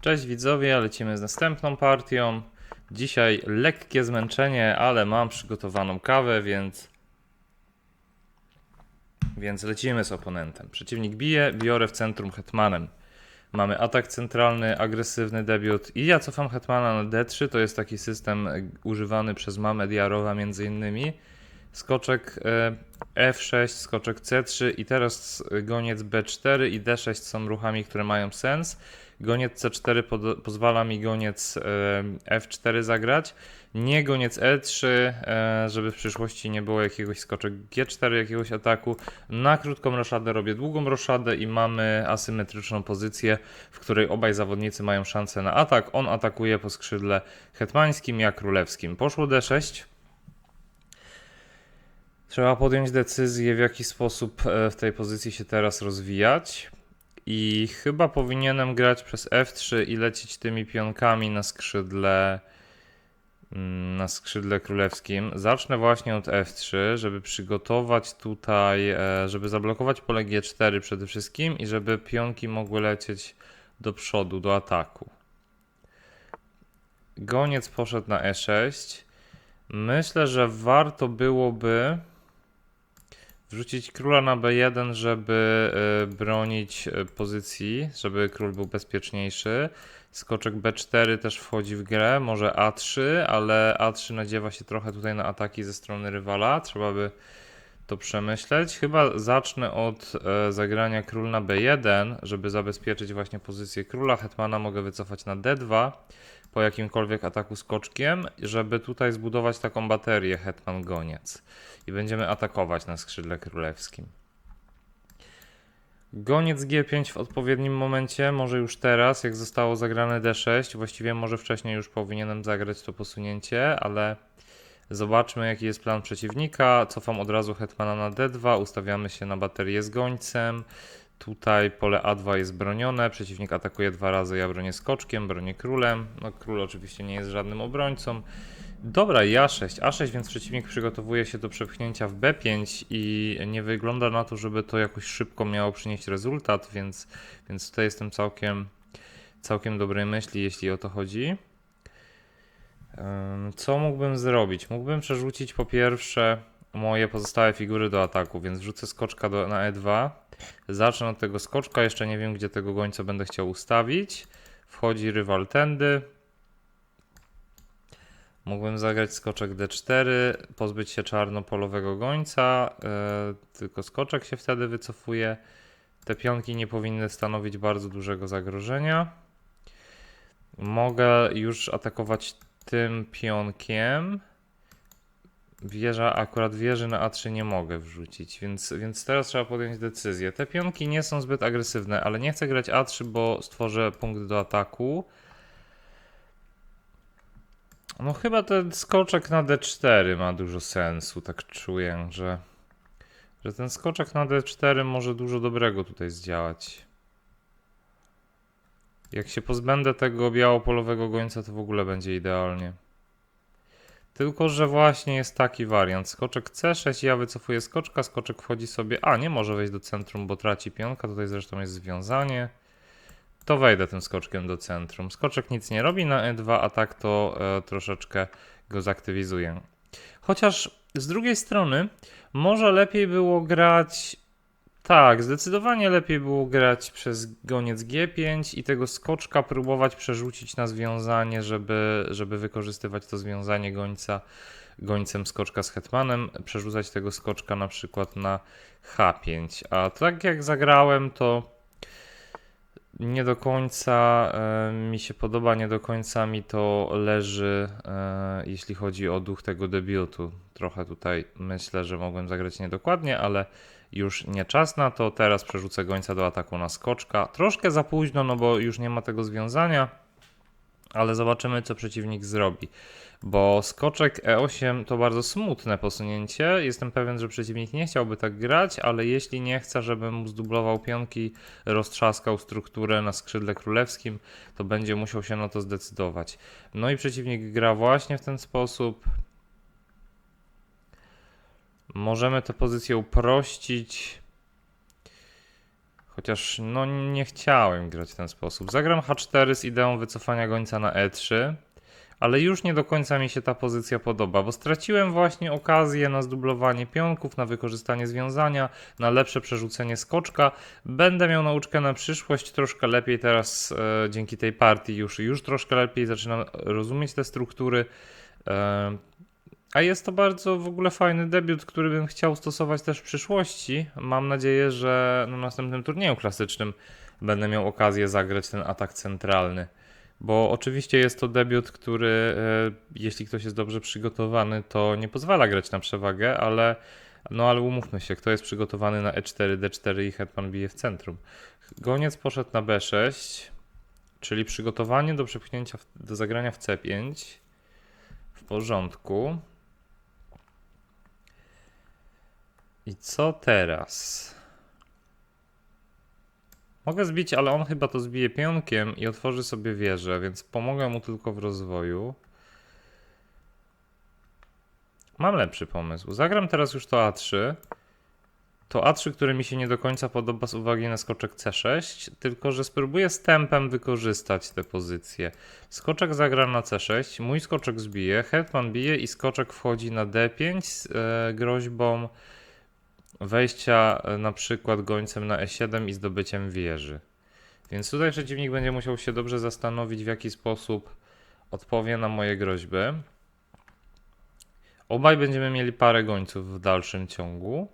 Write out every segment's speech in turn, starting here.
Cześć widzowie, lecimy z następną partią. Dzisiaj lekkie zmęczenie, ale mam przygotowaną kawę, więc więc lecimy z oponentem. Przeciwnik bije, biorę w centrum hetmanem. Mamy atak centralny, agresywny debiut i ja cofam hetmana na D3, to jest taki system używany przez mamę Diarowa między innymi. Skoczek e, F6, skoczek C3 i teraz goniec B4 i D6 są ruchami, które mają sens. Goniec C4 pod, pozwala mi goniec e, F4 zagrać. Nie goniec E3, e, żeby w przyszłości nie było jakiegoś skoczek G4, jakiegoś ataku. Na krótką roszadę robię długą roszadę i mamy asymetryczną pozycję, w której obaj zawodnicy mają szansę na atak. On atakuje po skrzydle hetmańskim, ja królewskim. Poszło D6. Trzeba podjąć decyzję, w jaki sposób e, w tej pozycji się teraz rozwijać. I chyba powinienem grać przez F3 i lecieć tymi pionkami na skrzydle mm, na skrzydle królewskim. Zacznę właśnie od F3, żeby przygotować tutaj, e, żeby zablokować pole G4 przede wszystkim i żeby pionki mogły lecieć do przodu, do ataku. Goniec poszedł na E6. Myślę, że warto byłoby wrzucić króla na B1, żeby y, bronić y, pozycji, żeby król był bezpieczniejszy. Skoczek B4 też wchodzi w grę, może A3, ale A3 nadziewa się trochę tutaj na ataki ze strony rywala. Trzeba by to przemyśleć. Chyba zacznę od e, zagrania król na B1, żeby zabezpieczyć właśnie pozycję króla. Hetmana mogę wycofać na D2 po jakimkolwiek ataku skoczkiem, żeby tutaj zbudować taką baterię hetman goniec. I będziemy atakować na skrzydle królewskim. Goniec G5 w odpowiednim momencie, może już teraz, jak zostało zagrane D6, właściwie może wcześniej już powinienem zagrać to posunięcie, ale zobaczmy jaki jest plan przeciwnika. Cofam od razu hetmana na D2, ustawiamy się na baterię z gońcem. Tutaj pole A2 jest bronione, przeciwnik atakuje dwa razy, ja bronię skoczkiem, bronię królem. No król oczywiście nie jest żadnym obrońcą. Dobra, i A6, A6, więc przeciwnik przygotowuje się do przepchnięcia w B5 i nie wygląda na to, żeby to jakoś szybko miało przynieść rezultat, więc, więc tutaj jestem całkiem, całkiem dobrej myśli, jeśli o to chodzi. Co mógłbym zrobić? Mógłbym przerzucić po pierwsze moje pozostałe figury do ataku, więc wrzucę skoczka do, na E2. Zacznę od tego skoczka, jeszcze nie wiem gdzie tego gońca będę chciał ustawić. Wchodzi rywal tędy. Mógłbym zagrać skoczek D4, pozbyć się czarnopolowego gońca, yy, tylko skoczek się wtedy wycofuje. Te pionki nie powinny stanowić bardzo dużego zagrożenia. Mogę już atakować tym pionkiem. Wieża, akurat wieży na A3 nie mogę wrzucić, więc, więc teraz trzeba podjąć decyzję. Te pionki nie są zbyt agresywne, ale nie chcę grać A3, bo stworzę punkt do ataku. No chyba ten skoczek na D4 ma dużo sensu, tak czuję, że, że ten skoczek na D4 może dużo dobrego tutaj zdziałać. Jak się pozbędę tego białopolowego gońca, to w ogóle będzie idealnie. Tylko, że właśnie jest taki wariant. Skoczek C6, ja wycofuję skoczka, skoczek wchodzi sobie. A, nie może wejść do centrum, bo traci pionka. Tutaj zresztą jest związanie. To wejdę tym skoczkiem do centrum. Skoczek nic nie robi na E2, a tak to e, troszeczkę go zaktywizuję. Chociaż z drugiej strony, może lepiej było grać. Tak, zdecydowanie lepiej było grać przez goniec G5 i tego skoczka próbować przerzucić na związanie, żeby, żeby wykorzystywać to związanie gońca gońcem skoczka z hetmanem, przerzucać tego skoczka na przykład na H5. A tak jak zagrałem, to nie do końca e, mi się podoba, nie do końca mi to leży, e, jeśli chodzi o duch tego debiutu. Trochę tutaj myślę, że mogłem zagrać niedokładnie, ale już nie czas na to. Teraz przerzucę gońca do ataku na skoczka. Troszkę za późno, no bo już nie ma tego związania, ale zobaczymy, co przeciwnik zrobi. Bo skoczek E8 to bardzo smutne posunięcie. Jestem pewien, że przeciwnik nie chciałby tak grać, ale jeśli nie chce, żebym mu zdublował pionki, roztrzaskał strukturę na skrzydle królewskim, to będzie musiał się na to zdecydować. No i przeciwnik gra właśnie w ten sposób. Możemy tę pozycję uprościć. Chociaż no nie chciałem grać w ten sposób. Zagram H4 z ideą wycofania gońca na E3, ale już nie do końca mi się ta pozycja podoba, bo straciłem właśnie okazję na zdublowanie pionków, na wykorzystanie związania, na lepsze przerzucenie skoczka. Będę miał nauczkę na przyszłość troszkę lepiej teraz e, dzięki tej partii już już troszkę lepiej zaczynam rozumieć te struktury. E, a jest to bardzo w ogóle fajny debiut, który bym chciał stosować też w przyszłości. Mam nadzieję, że na następnym turnieju klasycznym będę miał okazję zagrać ten atak centralny. Bo oczywiście jest to debiut, który, e, jeśli ktoś jest dobrze przygotowany, to nie pozwala grać na przewagę, ale no ale umówmy się, kto jest przygotowany na E E4, D4 i hetman bije w centrum. Goniec poszedł na B6, czyli przygotowanie do przepchnięcia, do zagrania w C5. W porządku. I co teraz? Mogę zbić, ale on chyba to zbije pionkiem i otworzy sobie wieżę, więc pomogę mu tylko w rozwoju. Mam lepszy pomysł. Zagram teraz już to A3. To A3, które mi się nie do końca podoba z uwagi na skoczek C6, tylko że spróbuję z tempem wykorzystać te pozycje. Skoczek zagra na C6, mój skoczek zbije, hetman bije i skoczek wchodzi na D5 z e, groźbą wejścia e, na przykład gońcem na E7 i zdobyciem wieży. Więc tutaj przeciwnik będzie musiał się dobrze zastanowić, w jaki sposób odpowie na moje groźby. Obaj będziemy mieli parę gońców w dalszym ciągu.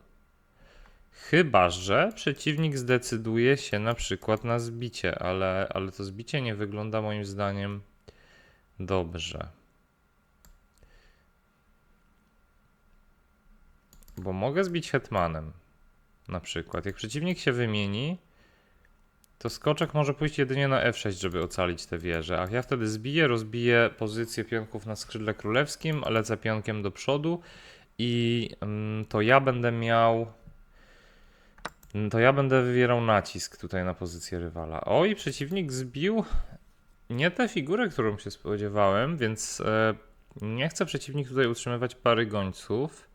Chyba, że przeciwnik zdecyduje się na przykład na zbicie, ale, ale to zbicie nie wygląda moim zdaniem dobrze. Bo mogę zbić hetmanem. Na przykład. Jak przeciwnik się wymieni, to skoczek może pójść jedynie na F6, żeby ocalić tę wieżę. A ja wtedy zbiję, rozbiję pozycję pionków na skrzydle królewskim, lecę pionkiem do przodu i mm, to ja będę miał. mm, To ja będę wywierał nacisk tutaj na pozycję rywala. O, i przeciwnik zbił nie tę figurę, którą się spodziewałem, więc e, nie chce przeciwnik tutaj utrzymywać pary gońców.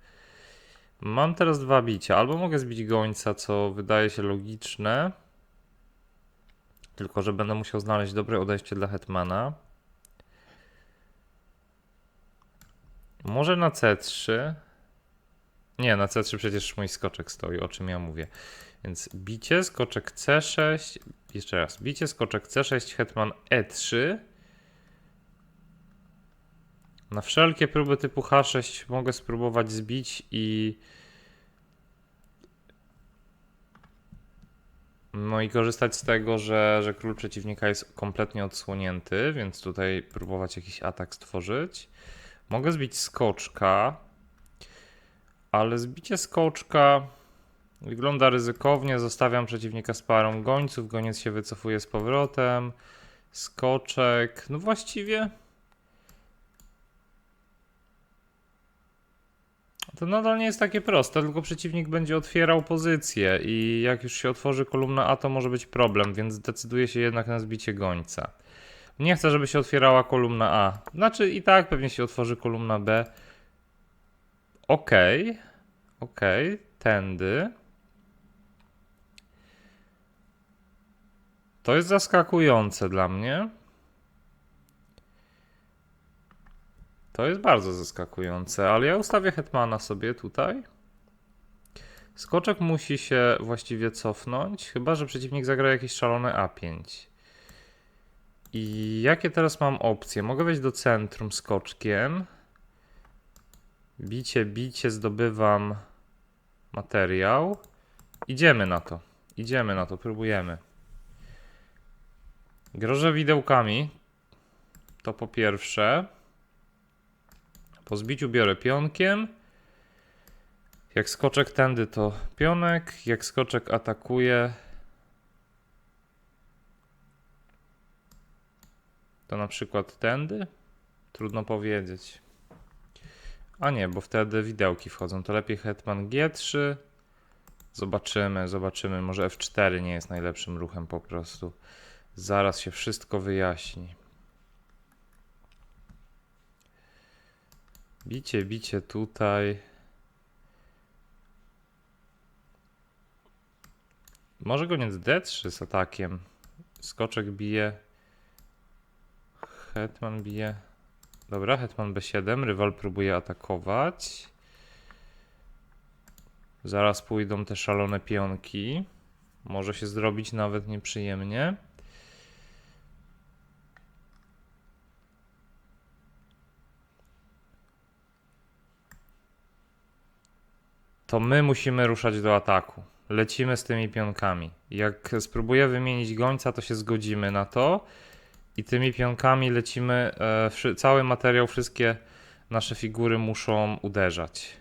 Mam teraz dwa bicia. Albo mogę zbić gońca, co wydaje się logiczne. Tylko, że będę musiał znaleźć dobre odejście dla hetmana. Może na C3. Nie, na C3 przecież mój skoczek stoi, o czym ja mówię. Więc bicie, skoczek C6. Jeszcze raz. Bicie, skoczek C6, hetman E3. Na wszelkie próby typu H6 mogę spróbować zbić i. No i korzystać z tego, że, że król przeciwnika jest kompletnie odsłonięty, więc tutaj próbować jakiś atak stworzyć. Mogę zbić skoczka, ale zbicie skoczka wygląda ryzykownie. Zostawiam przeciwnika z parą gońców, goniec się wycofuje z powrotem. Skoczek, no właściwie. To nadal nie jest takie proste, tylko przeciwnik będzie otwierał pozycję i jak już się otworzy kolumna A, to może być problem, więc decyduje się jednak na zbicie gońca. Nie chcę, żeby się otwierała kolumna A. Znaczy i tak pewnie się otworzy kolumna B. Okej, okej, tędy. To jest zaskakujące dla mnie. To jest bardzo zaskakujące, ale ja ustawię hetmana sobie tutaj. Skoczek musi się właściwie cofnąć, chyba że przeciwnik zagra jakieś szalone A5. I jakie teraz mam opcje? Mogę wejść do centrum skoczkiem. Bicie, bicie, zdobywam materiał. Idziemy na to. Idziemy na to, próbujemy. Grożę widełkami. To po pierwsze. Po zbiciu biorę pionkiem. Jak skoczek tędy to pionek, jak skoczek atakuje to na przykład tędy? Trudno powiedzieć. A nie, bo wtedy widełki wchodzą. To lepiej hetman G3. Zobaczymy, zobaczymy. Może F4 nie jest najlepszym ruchem po prostu. Zaraz się wszystko wyjaśni. Bicie, bicie tutaj. Może goniec D3 z atakiem. Skoczek bije. Hetman bije. Dobra, hetman B7. Rywal próbuje atakować. Zaraz pójdą te szalone pionki. Może się zrobić nawet nieprzyjemnie. To my musimy ruszać do ataku. Lecimy z tymi pionkami. Jak spróbuję wymienić gońca, to się zgodzimy na to. I tymi pionkami lecimy. E, cały materiał, wszystkie nasze figury muszą uderzać.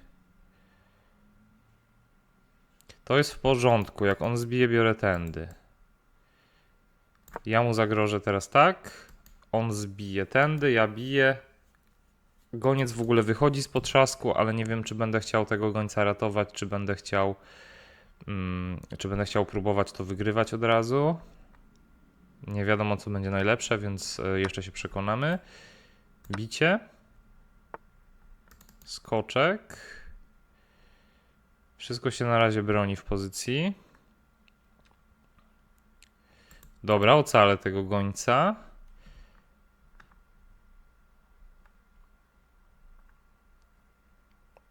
To jest w porządku. Jak on zbije, biorę tędy. Ja mu zagrożę teraz tak. On zbije tędy, ja biję. Goniec w ogóle wychodzi z potrzasku, ale nie wiem, czy będę chciał tego gońca ratować, czy będę chciał. Mm, czy będę chciał próbować to wygrywać od razu. Nie wiadomo, co będzie najlepsze, więc e, jeszcze się przekonamy. Bicie. Skoczek. Wszystko się na razie broni w pozycji. Dobra, ocalę tego gońca.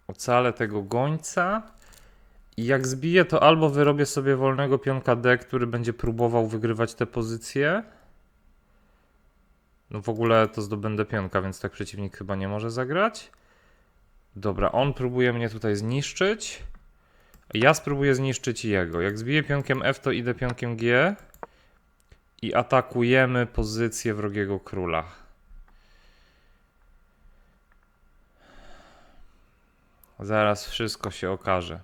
Ocalę tego gońca. I jak zbiję, to albo wyrobię sobie wolnego pionka D, który będzie próbował wygrywać te pozycje. No w ogóle to zdobędę pionka, więc tak przeciwnik chyba nie może zagrać. Dobra, on próbuje mnie tutaj zniszczyć. Ja spróbuję zniszczyć jego. Jak zbiję pionkiem F, to idę pionkiem G i atakujemy pozycję wrogiego króla. Zaraz wszystko się okaże.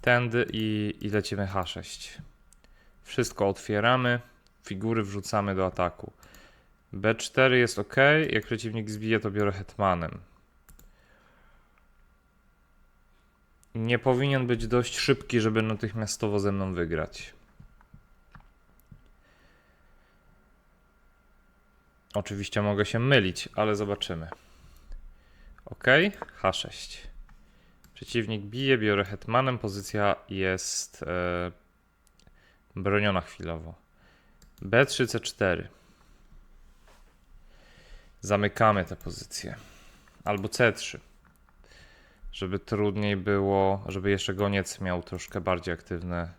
Tędy i, i lecimy H6. Wszystko otwieramy, figury wrzucamy do ataku. B4 jest ok, jak przeciwnik zbije, to biorę hetmanem. Nie powinien być dość szybki, żeby natychmiastowo ze mną wygrać. Oczywiście mogę się mylić, ale zobaczymy. Ok, H6. Przeciwnik bije, biorę hetmanem, pozycja jest e, broniona chwilowo. B3, C4. Zamykamy tę pozycję. Albo C3. Żeby trudniej było, żeby jeszcze goniec miał troszkę bardziej aktywne,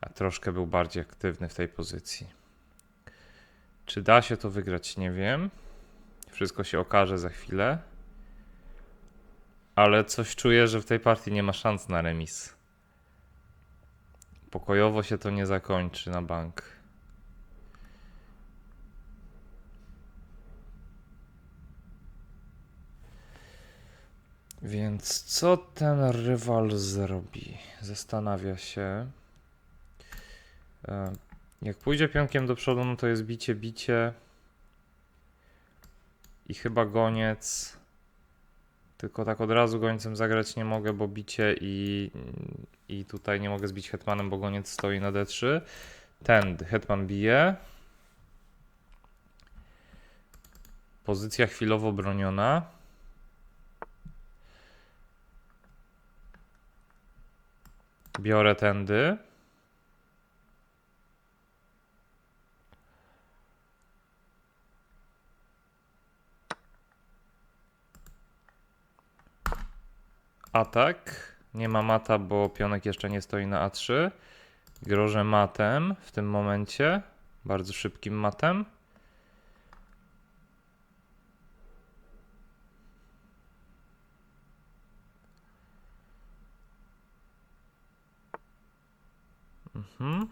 a troszkę był bardziej aktywny w tej pozycji. Czy da się to wygrać? Nie wiem. Wszystko się okaże za chwilę. Ale coś czuję, że w tej partii nie ma szans na remis. Pokojowo się to nie zakończy na bank. Więc co ten rywal zrobi? Zastanawia się. E, Jak pójdzie pionkiem do przodu, no to jest bicie, bicie. I chyba goniec. Tylko tak od razu gońcem zagrać nie mogę, bo bicie i, i tutaj nie mogę zbić hetmanem, bo goniec stoi na d3. Tędy, hetman bije. Pozycja chwilowo broniona. Biorę tędy. Atak. Nie ma mata, bo pionek jeszcze nie stoi na A3. Grożę matem w tym momencie. Bardzo szybkim matem. Mhm.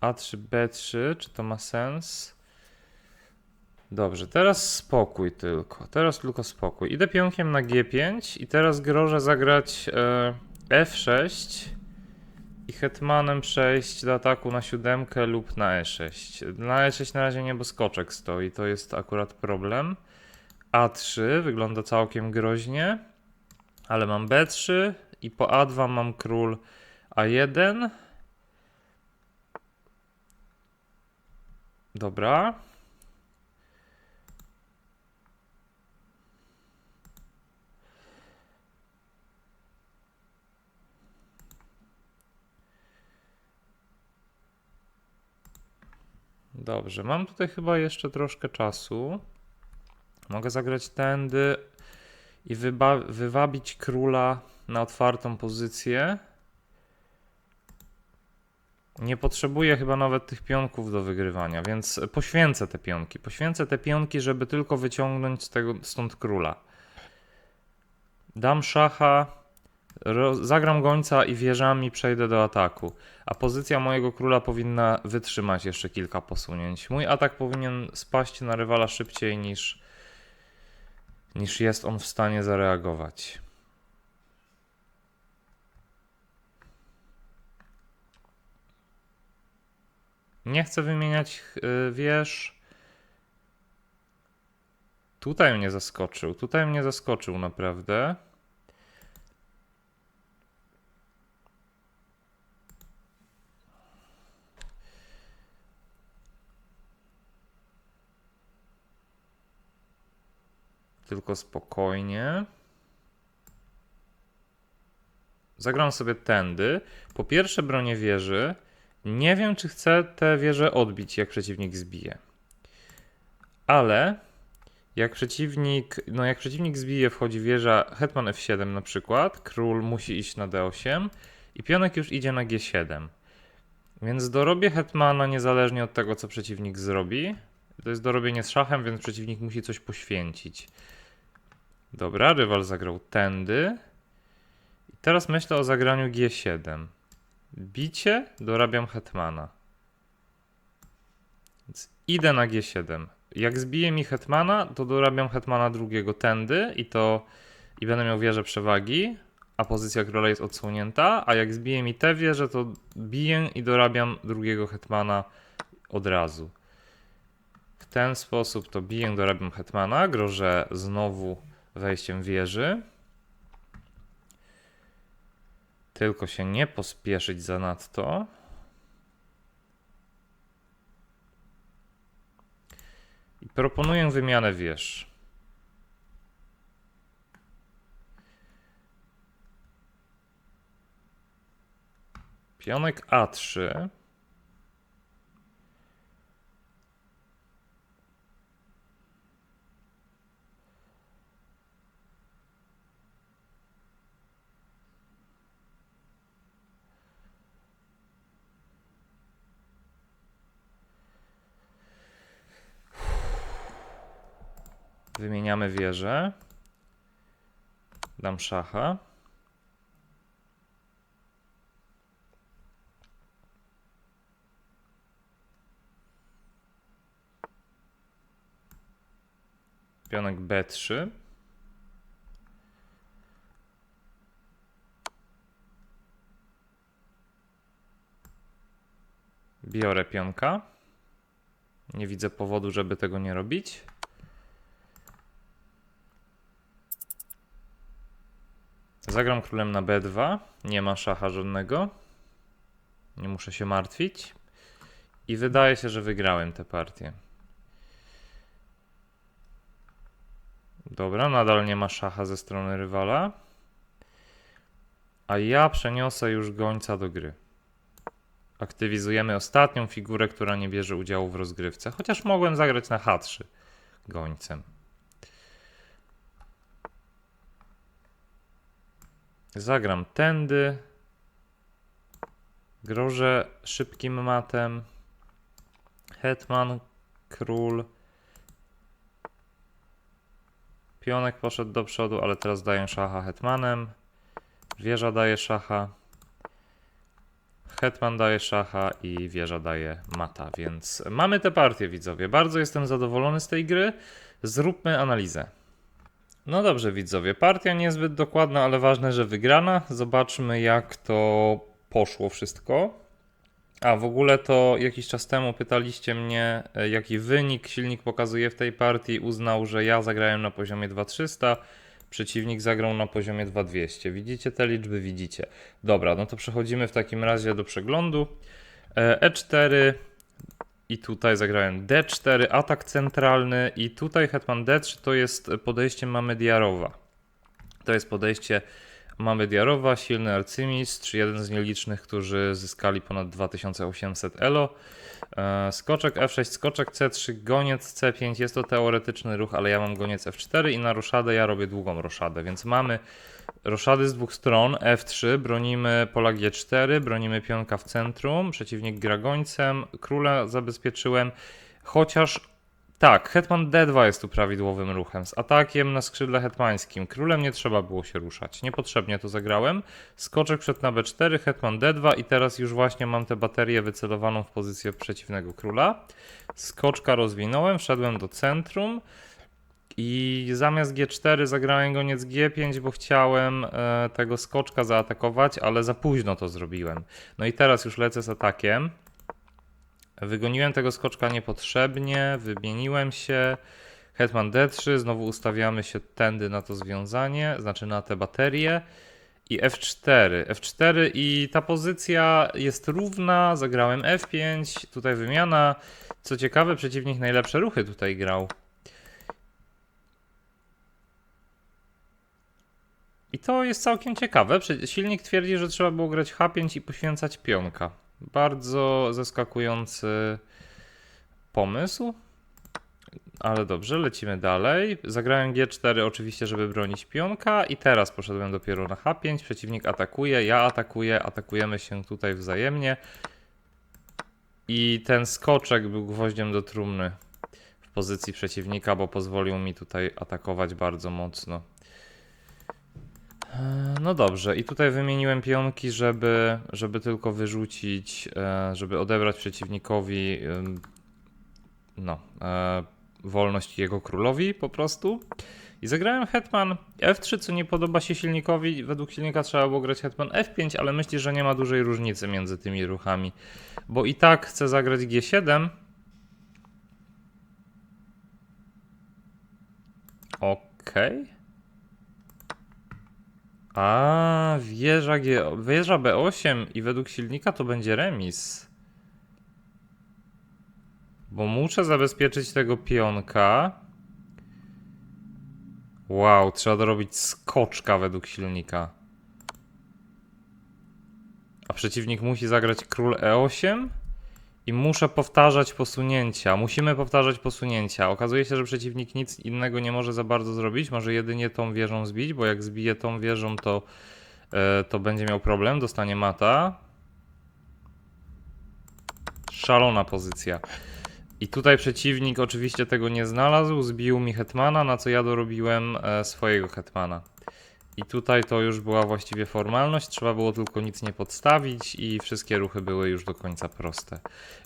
A3, B3, czy to ma sens? Dobrze, teraz spokój tylko. Teraz tylko spokój. Idę pionkiem na G5 i teraz grożę zagrać e, F6 i hetmanem przejść do ataku na siódemkę lub na E6. Na E6 na razie nie, bo skoczek stoi, to jest akurat problem. A3 wygląda całkiem groźnie, ale mam B3 i po A2 mam król A1. Dobra. Dobrze, mam tutaj chyba jeszcze troszkę czasu. Mogę zagrać tędy i wywabić króla na otwartą pozycję. Nie potrzebuję chyba nawet tych pionków do wygrywania, więc poświęcę te pionki. Poświęcę te pionki, żeby tylko wyciągnąć z tego, stąd króla. Dam szacha, zagram gońca i wieżami przejdę do ataku. A pozycja mojego króla powinna wytrzymać jeszcze kilka posunięć. Mój atak powinien spaść na rywala szybciej niż, niż jest on w stanie zareagować. Nie chcę wymieniać y, wież. Tutaj mnie zaskoczył. Tutaj mnie zaskoczył naprawdę. Tylko spokojnie. Zagram sobie tędy. Po pierwsze bronię wieży. Nie wiem, czy chcę tę wieżę odbić, jak przeciwnik zbije. Ale jak przeciwnik, no jak przeciwnik zbije, wchodzi wieża hetman f7 na przykład, król musi iść na d8 i pionek już idzie na g7. Więc dorobię hetmana niezależnie od tego, co przeciwnik zrobi. To jest dorobienie z szachem, więc przeciwnik musi coś poświęcić. Dobra, rywal zagrał tędy. I teraz myślę o zagraniu G7. Bicie, dorabiam hetmana. Więc idę na G7. Jak zbije mi hetmana, to dorabiam hetmana drugiego tędy i to i będę miał wieżę przewagi, a pozycja króla jest odsłonięta, a jak zbije mi tę wieżę, to biję i dorabiam drugiego hetmana od razu. W ten sposób to biję, dorabiam hetmana, grożę znowu wejściem wieży. Tylko się nie pospieszyć zanadto. I proponuję wymianę wież. Pionek A3. Wymieniamy wieżę. Dam szacha. Pionek B3. Biorę pionka. Nie widzę powodu, żeby tego nie robić. Zagram królem na B2. Nie ma szacha żadnego. Nie muszę się martwić. I wydaje się, że wygrałem tę partię. Dobra, nadal nie ma szacha ze strony rywala. A ja przeniosę już gońca do gry. Aktywizujemy ostatnią figurę, która nie bierze udziału w rozgrywce. Chociaż mogłem zagrać na H3 gońcem. Zagram tędy. Grożę szybkim matem. Hetman, król. Pionek poszedł do przodu, ale teraz daję szacha hetmanem. Wieża daje szacha. hetman daje szacha i wieża daje mata, więc mamy tę partię widzowie. Bardzo jestem zadowolony z tej gry. Zróbmy analizę. No dobrze widzowie, partia niezbyt dokładna, ale ważne, że wygrana. Zobaczmy jak to poszło wszystko. A w ogóle to jakiś czas temu pytaliście mnie, e, jaki wynik silnik pokazuje w tej partii. Uznał, że ja zagrałem na poziomie 2300, przeciwnik zagrał na poziomie 2200. Widzicie te liczby? Widzicie. Dobra, no to przechodzimy w takim razie do przeglądu. E, E4 i tutaj zagrałem D4, atak centralny i tutaj hetman D3 to jest podejście Mamediarowa. To jest podejście Mamediarowa, silny arcymistrz, jeden z nielicznych, którzy zyskali ponad 2800 elo. E, Skoczek F6, skoczek C3, goniec C5, jest to teoretyczny ruch, ale ja mam goniec F4 i na roszadę ja robię długą roszadę, więc mamy roszady z dwóch stron, F3, bronimy pola G4, bronimy pionka w centrum, przeciwnik gra gońcem, króla zabezpieczyłem, chociaż tak, hetman D2 jest tu prawidłowym ruchem, z atakiem na skrzydle hetmańskim, królem nie trzeba było się ruszać, niepotrzebnie to zagrałem, skoczek przed na B4, hetman D2 i teraz już właśnie mam tę baterię wycelowaną w pozycję przeciwnego króla, skoczka rozwinąłem, wszedłem do centrum, i zamiast G4 zagrałem goniec G5, bo chciałem e, tego skoczka zaatakować, ale za późno to zrobiłem. No i teraz już lecę z atakiem. Wygoniłem tego skoczka niepotrzebnie, wymieniłem się. Hetman D3, znowu ustawiamy się tędy na to związanie, znaczy na tę baterię. I F4. F4 i ta pozycja jest równa. Zagrałem F5, tutaj wymiana. Co ciekawe, przeciwnik najlepsze ruchy tutaj grał. I to jest całkiem ciekawe. Silnik twierdzi, że trzeba było grać H5 i poświęcać pionka. Bardzo zaskakujący pomysł. Ale dobrze, lecimy dalej. Zagrałem G4 oczywiście, żeby bronić pionka i teraz poszedłem dopiero na H5. Przeciwnik atakuje, ja atakuję, atakujemy się tutaj wzajemnie. I ten skoczek był gwoździem do trumny w pozycji przeciwnika, bo pozwolił mi tutaj atakować bardzo mocno. E, No dobrze, i tutaj wymieniłem pionki, żeby, żeby tylko wyrzucić, e, żeby odebrać przeciwnikowi no, e, wolność jego królowi po prostu. I zagrałem hetman F3, co nie podoba się silnikowi. Według silnika trzeba było grać hetman F5, ale myślę, że nie ma dużej różnicy między tymi ruchami. Bo i tak chcę zagrać G7. Okej. A, wieża, G, wieża B8 i według silnika to będzie remis. Bo muszę zabezpieczyć tego pionka. Wow, trzeba dorobić skoczka według silnika. A przeciwnik musi zagrać król E8 i muszę powtarzać posunięcia. Musimy powtarzać posunięcia. Okazuje się, że przeciwnik nic innego nie może za bardzo zrobić. Może jedynie tą wieżą zbić, bo jak zbije tą wieżą, to, e, to będzie miał problem. Dostanie mata. Szalona pozycja. I tutaj przeciwnik oczywiście tego nie znalazł. Zbił mi hetmana, na co ja dorobiłem e, swojego hetmana. I tutaj to już była właściwie formalność, trzeba było tylko nic nie podstawić i wszystkie ruchy były już do końca proste.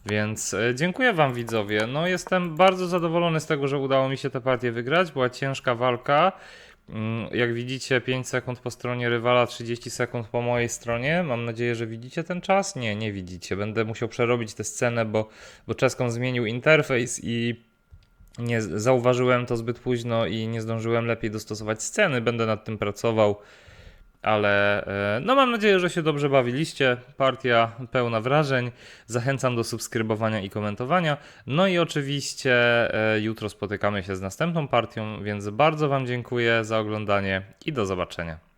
Więc e, dziękuję Wam widzowie. No jestem bardzo zadowolony z tego, że udało mi się tę partię wygrać. Była ciężka walka. Mm, Jak widzicie 5 sekund po stronie rywala, 30 sekund po mojej stronie. Mam nadzieję, że widzicie ten czas. Nie, nie widzicie. Będę musiał przerobić tę scenę, bo, bo Czeską zmienił interfejs i nie zauważyłem to zbyt późno i nie zdążyłem lepiej dostosować sceny. Będę nad tym pracował, ale e, no mam nadzieję, że się dobrze bawiliście. Partia pełna wrażeń. Zachęcam do subskrybowania i komentowania. No i oczywiście e, jutro spotykamy się z następną partią, więc bardzo Wam dziękuję za oglądanie i do zobaczenia.